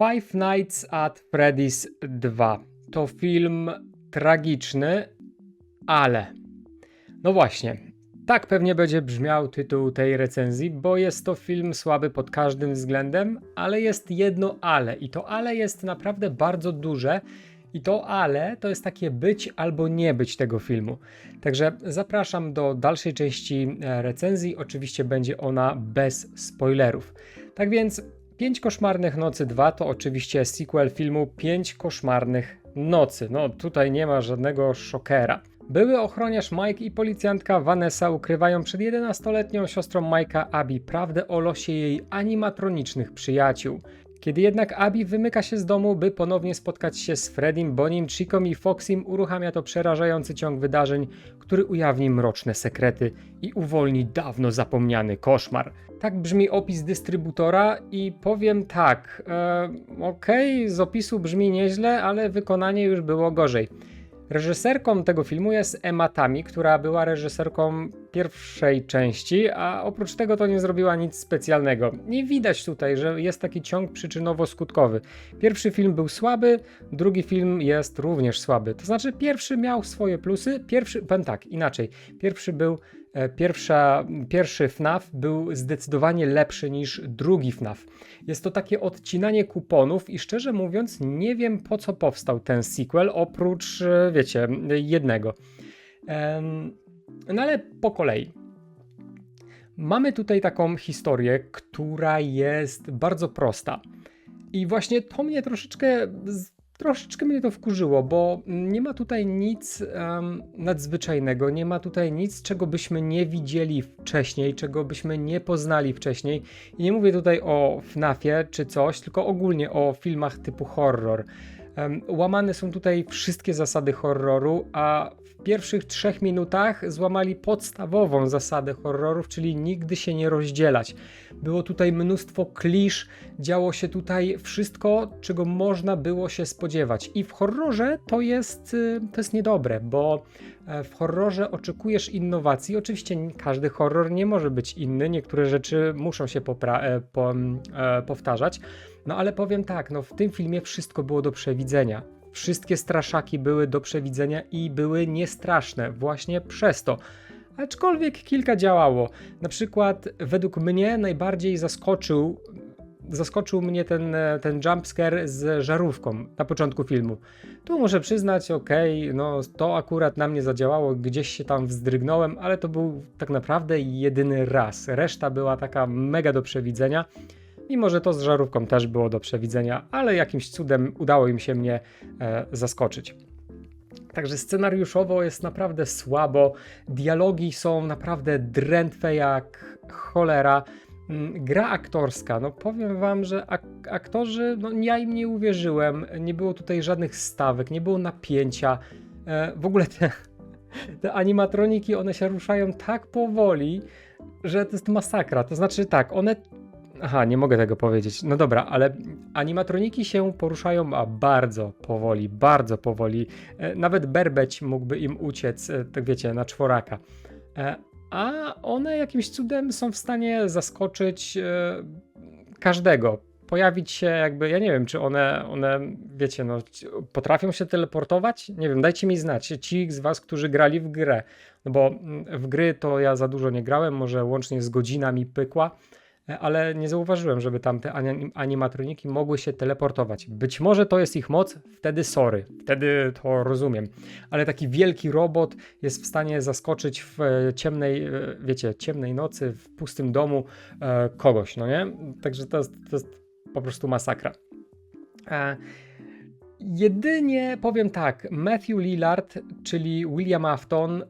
Five Nights at Freddy's 2 to film tragiczny, ale. No właśnie, tak pewnie będzie brzmiał tytuł tej recenzji, bo jest to film słaby pod każdym względem, ale jest jedno ale i to ale jest naprawdę bardzo duże. I to ale to jest takie być albo nie być tego filmu. Także zapraszam do dalszej części e, recenzji. Oczywiście będzie ona bez spoilerów. Tak więc 5 koszmarnych nocy 2 to oczywiście sequel filmu 5 koszmarnych nocy. No tutaj nie ma żadnego szokera. Były ochroniarz Mike i policjantka Vanessa ukrywają przed 11-letnią siostrą Mike'a Abby prawdę o losie jej animatronicznych przyjaciół. Kiedy jednak Abby wymyka się z domu, by ponownie spotkać się z Freddym, Bonim, Chiką i Foxym, uruchamia to przerażający ciąg wydarzeń, który ujawni mroczne sekrety i uwolni dawno zapomniany koszmar. Tak brzmi opis dystrybutora i powiem tak, e, okej, okay, z opisu brzmi nieźle, ale wykonanie już było gorzej. Reżyserką tego filmu jest Emma Tami, która była reżyserką pierwszej części, a oprócz tego to nie zrobiła nic specjalnego. Nie widać tutaj, że jest taki ciąg przyczynowo-skutkowy. Pierwszy film był słaby, drugi film jest również słaby. To znaczy, pierwszy miał swoje plusy, pierwszy, powiem tak, inaczej. Pierwszy był pierwsza, pierwszy FNAF był zdecydowanie lepszy niż drugi FNAF. Jest to takie odcinanie kuponów i szczerze mówiąc nie wiem po co powstał ten sequel oprócz, e, wiecie, jednego. No ale po kolei. Mamy tutaj taką historię, która jest bardzo prosta. I właśnie to mnie troszeczkę Troszeczkę mnie to wkurzyło, bo nie ma tutaj nic um, nadzwyczajnego, nie ma tutaj nic, czego byśmy nie widzieli wcześniej, czego byśmy nie poznali wcześniej. I nie mówię tutaj o FNAFie czy coś, tylko ogólnie o filmach typu horror. Łamane są tutaj wszystkie zasady horroru, a w pierwszych trzech minutach złamali podstawową zasadę horrorów, czyli nigdy się nie rozdzielać. Było tutaj mnóstwo klisz, działo się tutaj wszystko, czego można było się spodziewać. I w horrorze to jest, y, to jest niedobre, bo e, w horrorze oczekujesz innowacji. Oczywiście każdy horror nie może być inny, niektóre rzeczy muszą się e, po, e, powtarzać. No ale powiem tak, no w tym filmie wszystko było do przewidzenia. Wszystkie straszaki były do przewidzenia i były niestraszne właśnie przez to. Aczkolwiek kilka działało. Na przykład według mnie najbardziej zaskoczył zaskoczył mnie ten, ten jumpscare z żarówką na początku filmu. Tu muszę przyznać, okej, okay, no to akurat na mnie zadziałało, gdzieś się tam wzdrygnąłem, ale to był tak naprawdę jedyny raz. Reszta była taka mega do przewidzenia. Mimo, że to z żarówką też było do przewidzenia, ale jakimś cudem udało im się mnie e, zaskoczyć. Także scenariuszowo jest naprawdę słabo, dialogi są naprawdę drętwe jak cholera. Mm, gra aktorska, no powiem wam, że ak aktorzy, no ja im nie uwierzyłem, nie było tutaj żadnych stawek, nie było napięcia. E, w ogóle te, te animatroniki, one się ruszają tak powoli, że to jest masakra. To znaczy tak, one Aha, nie mogę tego powiedzieć. No dobra, ale animatroniki się poruszają bardzo powoli, bardzo powoli. E, nawet berbeć mógłby im uciec, tak wiecie, na czworaka. E, a one jakimś cudem są w stanie zaskoczyć każdego. Pojawić się jakby, ja nie wiem, czy one, one, wiecie, no, potrafią się teleportować? Nie wiem, dajcie mi znać, ci z was, którzy grali w grę. No bo mm, w gry to ja za dużo nie grałem, może łącznie z godzinami pykła, ale nie zauważyłem, żeby tam te animatroniki mogły się teleportować. Być może to jest ich moc, wtedy sorry, wtedy to rozumiem. Ale taki wielki robot jest w stanie zaskoczyć w e, ciemnej, e, wiecie, ciemnej nocy, w pustym domu kogoś, no nie? Także to jest, to jest po prostu masakra. Jedynie powiem tak, Matthew Lillard, czyli William Afton,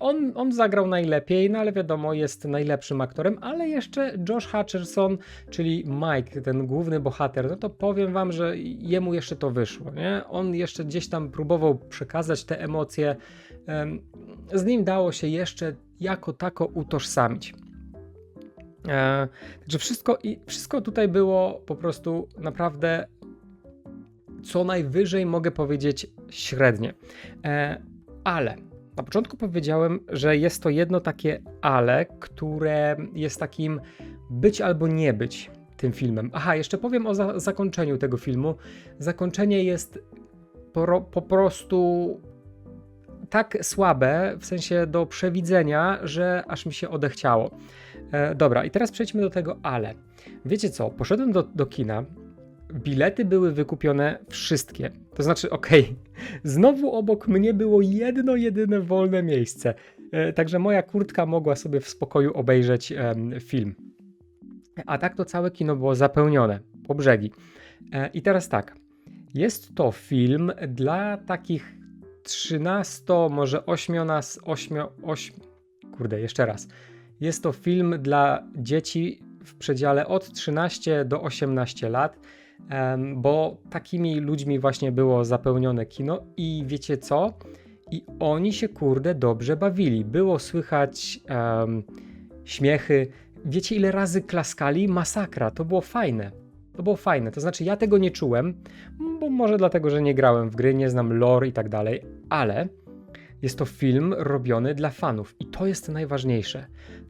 on, on zagrał najlepiej, no ale wiadomo, jest najlepszym aktorem, ale jeszcze Josh Hutcherson, czyli Mike, ten główny bohater, no to powiem wam, że jemu jeszcze to wyszło, nie? On jeszcze gdzieś tam próbował przekazać te emocje, z nim dało się jeszcze jako tako utożsamić. E, także wszystko, wszystko tutaj było po prostu naprawdę co najwyżej mogę powiedzieć średnie. E, ale na początku powiedziałem, że jest to jedno takie ale, które jest takim być albo nie być. tym filmem. Aha, jeszcze powiem o za zakończeniu tego filmu. Zakończenie jest po, po prostu tak słabe, w sensie do przewidzenia, że aż mi się odechciało. E, dobra, i teraz przejdźmy do tego ale. Wiecie co, poszedłem do, do kina, bilety były wykupione wszystkie. To znaczy, okej, okay, znowu obok mnie było jedno, jedyne wolne miejsce. E, także moja kurtka mogła sobie w spokoju obejrzeć film. A tak to całe kino było zapełnione po brzegi. E, I teraz tak. Jest to film dla takich 13, może 18, 8, 8, kurde, jeszcze raz. Jest to film dla dzieci w przedziale od 13 do 18 lat, bo takimi ludźmi właśnie było zapełnione kino i wiecie co? I oni się kurde dobrze bawili. Było słychać um, śmiechy. Wiecie ile razy klaskali? Masakra, to było fajne. To było fajne. To znaczy, ja tego nie czułem, bo może dlatego, że nie grałem w gry, nie znam lore i tak dalej, ale jest to film robiony dla fanów i to jest najważniejsze.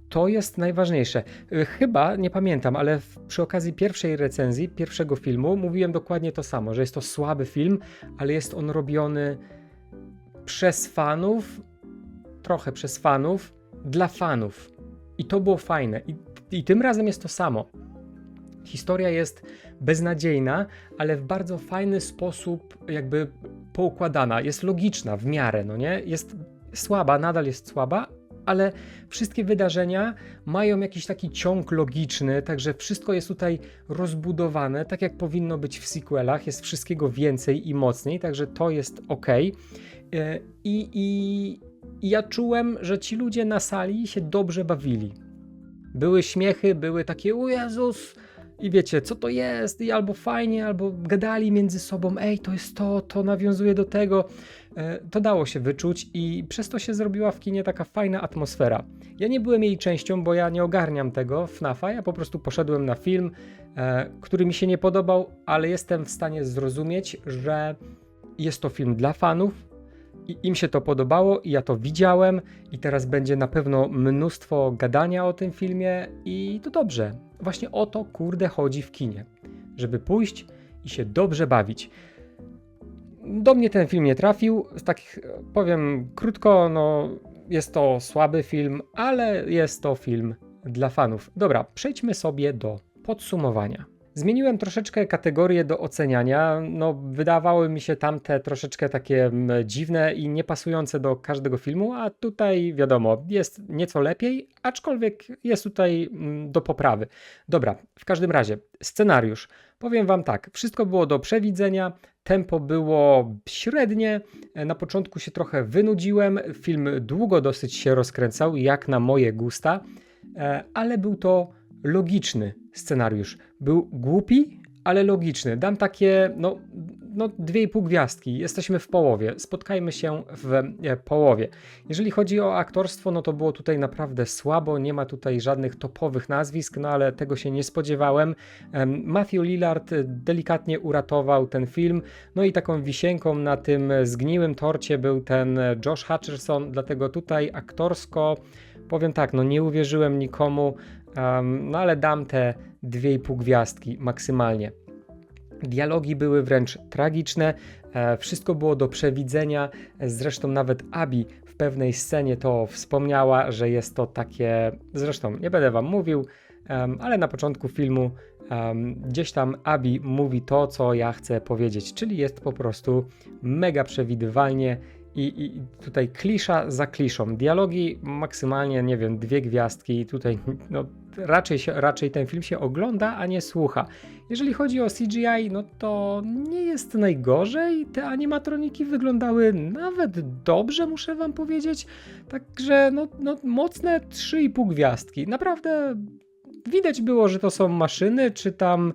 To jest najważniejsze. Y, chyba, nie pamiętam, ale przy okazji pierwszej recenzji, pierwszego filmu, mówiłem dokładnie to samo, że jest to słaby film, ale jest on robiony przez fanów, trochę przez fanów, dla fanów. I to było fajne. I, i tym razem jest to samo. Historia jest beznadziejna, ale w bardzo fajny sposób jakby poukładana, jest logiczna w miarę, no nie? Jest słaba, nadal jest słaba, ale wszystkie wydarzenia mają jakiś taki ciąg logiczny, także wszystko jest tutaj rozbudowane, tak jak powinno być w sequelach, jest wszystkiego więcej i mocniej, także to jest ok. E, I, i, i ja czułem, że ci ludzie na sali się dobrze bawili. Były śmiechy, były takie, o Jezus, i wiecie, co to jest, i albo fajnie, albo gadali między sobą, ej, to jest to, to nawiązuje do tego. E, to dało się wyczuć i przez to się zrobiła w kinie taka fajna atmosfera. Ja nie byłem jej częścią, bo ja nie ogarniam tego FNAFa, ja po prostu poszedłem na film, e, który mi się nie podobał, ale jestem w stanie zrozumieć, że jest to film dla fanów, i im się to podobało, i ja to widziałem, i teraz będzie na pewno mnóstwo gadania o tym filmie, i to dobrze. Właśnie o to, kurde, chodzi w kinie. Żeby pójść i się dobrze bawić. Do mnie ten film nie trafił. Tak powiem krótko, no jest to słaby film, ale jest to film dla fanów. Dobra, przejdźmy sobie do podsumowania. Zmieniłem troszeczkę kategorie do oceniania. No, wydawały mi się tamte troszeczkę takie dziwne i niepasujące do każdego filmu, a tutaj wiadomo, jest nieco lepiej, aczkolwiek jest tutaj do poprawy. Dobra, w każdym razie, scenariusz. Powiem Wam tak, wszystko było do przewidzenia, tempo było średnie, na początku się trochę wynudziłem, film długo dosyć się rozkręcał, jak na moje gusta, e, ale był to logiczny scenariusz. Był głupi, ale logiczny. Dam takie, no, no dwie i pół gwiazdki. Jesteśmy w połowie. Spotkajmy się w e, połowie. Jeżeli chodzi o aktorstwo, no to było tutaj naprawdę słabo. Nie ma tutaj żadnych topowych nazwisk, no ale tego się nie spodziewałem. Matthew Lillard delikatnie uratował ten film. No i taką wisienką na tym zgniłym torcie był ten Josh Hutcherson, dlatego tutaj aktorsko powiem tak, no nie uwierzyłem nikomu. No ale dam te 2,5 gwiazdki maksymalnie. Dialogi były wręcz tragiczne, e, wszystko było do przewidzenia. Zresztą nawet Abi w pewnej scenie to wspomniała, że jest to takie. Zresztą nie będę wam mówił, ale na początku filmu gdzieś tam Abi mówi to, co ja chcę powiedzieć, czyli jest po prostu mega przewidywalnie i, I, tutaj klisza za kliszą. Dialogi maksymalnie, nie wiem, dwie gwiazdki. I tutaj no, raczej, się, raczej ten film się ogląda, a nie słucha. Jeżeli chodzi o CGI, no to nie jest najgorzej. Te animatroniki wyglądały nawet dobrze, muszę wam powiedzieć. Także no, no mocne 3,5 gwiazdki. Naprawdę widać było, że to są maszyny, czy tam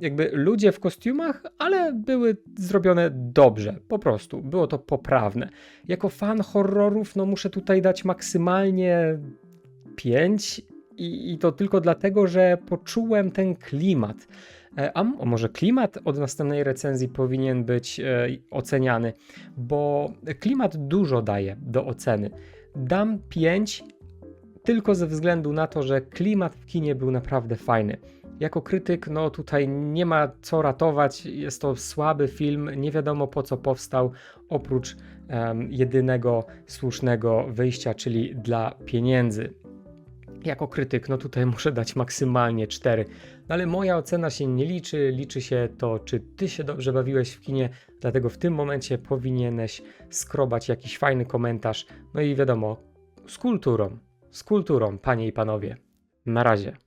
jakby ludzie w kostiumach, ale były zrobione dobrze, po prostu. Było to poprawne. Jako fan horrorów, no muszę tutaj dać maksymalnie 5 i, i to tylko dlatego, że poczułem ten klimat. E, a może klimat od następnej recenzji powinien być e, oceniany, bo klimat dużo daje do oceny. Dam 5 tylko ze względu na to, że klimat w kinie był naprawdę fajny. jako krytyk, no tutaj nie ma co ratować. Jest to słaby film, nie wiadomo po co powstał, oprócz em, jedynego słusznego wyjścia, czyli dla pieniędzy. Jako krytyk, no tutaj muszę dać maksymalnie 4. No ale moja ocena się nie liczy, liczy się to, czy ty się dobrze bawiłeś w kinie, dlatego w tym momencie powinieneś skrobać jakiś fajny komentarz. No i wiadomo, z kulturą, z kulturą, panie i panowie. Na razie.